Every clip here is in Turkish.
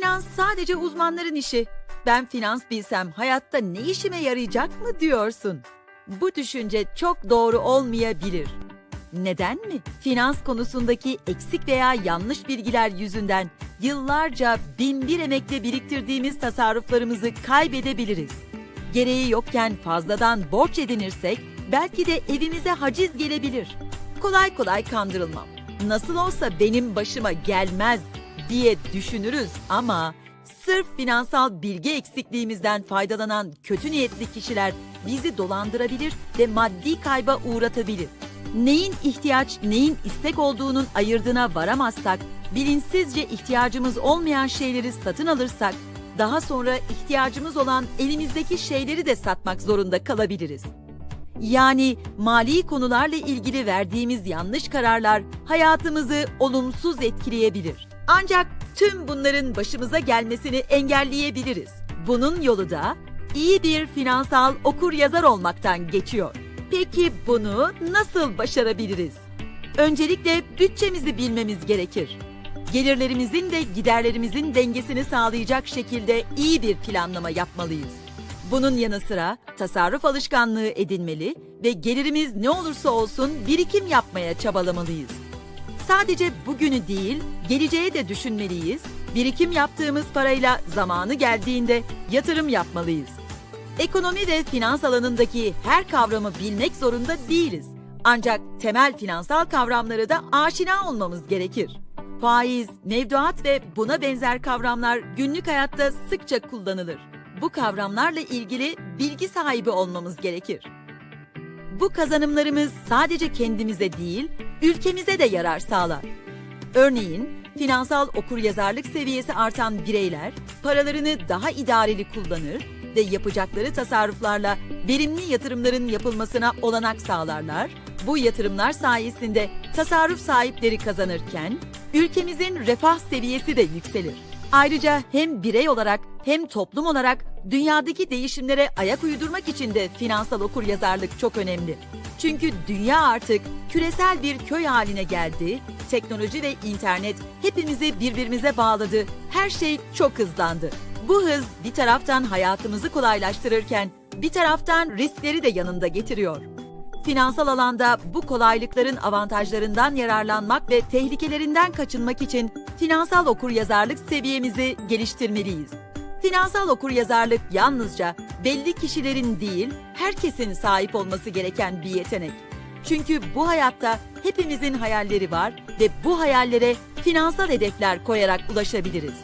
Finans sadece uzmanların işi. Ben finans bilsem hayatta ne işime yarayacak mı diyorsun? Bu düşünce çok doğru olmayabilir. Neden mi? Finans konusundaki eksik veya yanlış bilgiler yüzünden yıllarca bin bir emekle biriktirdiğimiz tasarruflarımızı kaybedebiliriz. Gereği yokken fazladan borç edinirsek belki de evimize haciz gelebilir. Kolay kolay kandırılmam. Nasıl olsa benim başıma gelmez diye düşünürüz ama sırf finansal bilgi eksikliğimizden faydalanan kötü niyetli kişiler bizi dolandırabilir ve maddi kayba uğratabilir. Neyin ihtiyaç, neyin istek olduğunun ayırdığına varamazsak, bilinçsizce ihtiyacımız olmayan şeyleri satın alırsak, daha sonra ihtiyacımız olan elimizdeki şeyleri de satmak zorunda kalabiliriz. Yani mali konularla ilgili verdiğimiz yanlış kararlar hayatımızı olumsuz etkileyebilir. Ancak tüm bunların başımıza gelmesini engelleyebiliriz. Bunun yolu da iyi bir finansal okur yazar olmaktan geçiyor. Peki bunu nasıl başarabiliriz? Öncelikle bütçemizi bilmemiz gerekir. Gelirlerimizin ve giderlerimizin dengesini sağlayacak şekilde iyi bir planlama yapmalıyız. Bunun yanı sıra tasarruf alışkanlığı edinmeli ve gelirimiz ne olursa olsun birikim yapmaya çabalamalıyız. Sadece bugünü değil, geleceğe de düşünmeliyiz. Birikim yaptığımız parayla zamanı geldiğinde yatırım yapmalıyız. Ekonomi ve finans alanındaki her kavramı bilmek zorunda değiliz. Ancak temel finansal kavramlara da aşina olmamız gerekir. Faiz, mevduat ve buna benzer kavramlar günlük hayatta sıkça kullanılır. Bu kavramlarla ilgili bilgi sahibi olmamız gerekir. Bu kazanımlarımız sadece kendimize değil, ülkemize de yarar sağlar. Örneğin, finansal okuryazarlık seviyesi artan bireyler paralarını daha idareli kullanır ve yapacakları tasarruflarla verimli yatırımların yapılmasına olanak sağlarlar. Bu yatırımlar sayesinde tasarruf sahipleri kazanırken ülkemizin refah seviyesi de yükselir. Ayrıca hem birey olarak hem toplum olarak dünyadaki değişimlere ayak uydurmak için de finansal okuryazarlık çok önemli. Çünkü dünya artık küresel bir köy haline geldi. Teknoloji ve internet hepimizi birbirimize bağladı. Her şey çok hızlandı. Bu hız bir taraftan hayatımızı kolaylaştırırken bir taraftan riskleri de yanında getiriyor. Finansal alanda bu kolaylıkların avantajlarından yararlanmak ve tehlikelerinden kaçınmak için finansal okuryazarlık seviyemizi geliştirmeliyiz. Finansal okuryazarlık yalnızca belli kişilerin değil, herkesin sahip olması gereken bir yetenek. Çünkü bu hayatta hepimizin hayalleri var ve bu hayallere finansal hedefler koyarak ulaşabiliriz.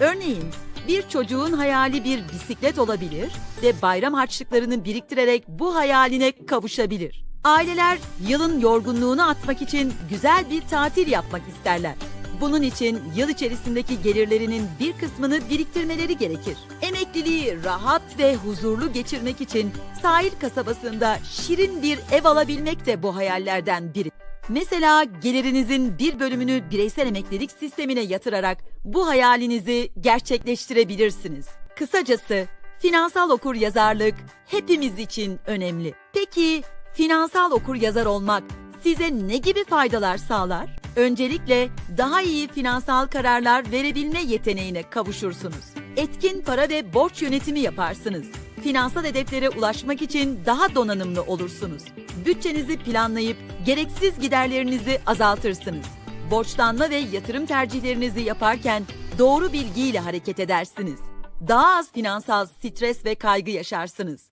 Örneğin bir çocuğun hayali bir bisiklet olabilir ve bayram harçlıklarını biriktirerek bu hayaline kavuşabilir. Aileler yılın yorgunluğunu atmak için güzel bir tatil yapmak isterler. Bunun için yıl içerisindeki gelirlerinin bir kısmını biriktirmeleri gerekir. Emekliliği rahat ve huzurlu geçirmek için sahil kasabasında şirin bir ev alabilmek de bu hayallerden biri. Mesela gelirinizin bir bölümünü bireysel emeklilik sistemine yatırarak bu hayalinizi gerçekleştirebilirsiniz. Kısacası finansal okur yazarlık hepimiz için önemli. Peki finansal okur yazar olmak size ne gibi faydalar sağlar? Öncelikle daha iyi finansal kararlar verebilme yeteneğine kavuşursunuz. Etkin para ve borç yönetimi yaparsınız. Finansal hedeflere ulaşmak için daha donanımlı olursunuz. Bütçenizi planlayıp gereksiz giderlerinizi azaltırsınız. Borçlanma ve yatırım tercihlerinizi yaparken doğru bilgiyle hareket edersiniz. Daha az finansal stres ve kaygı yaşarsınız.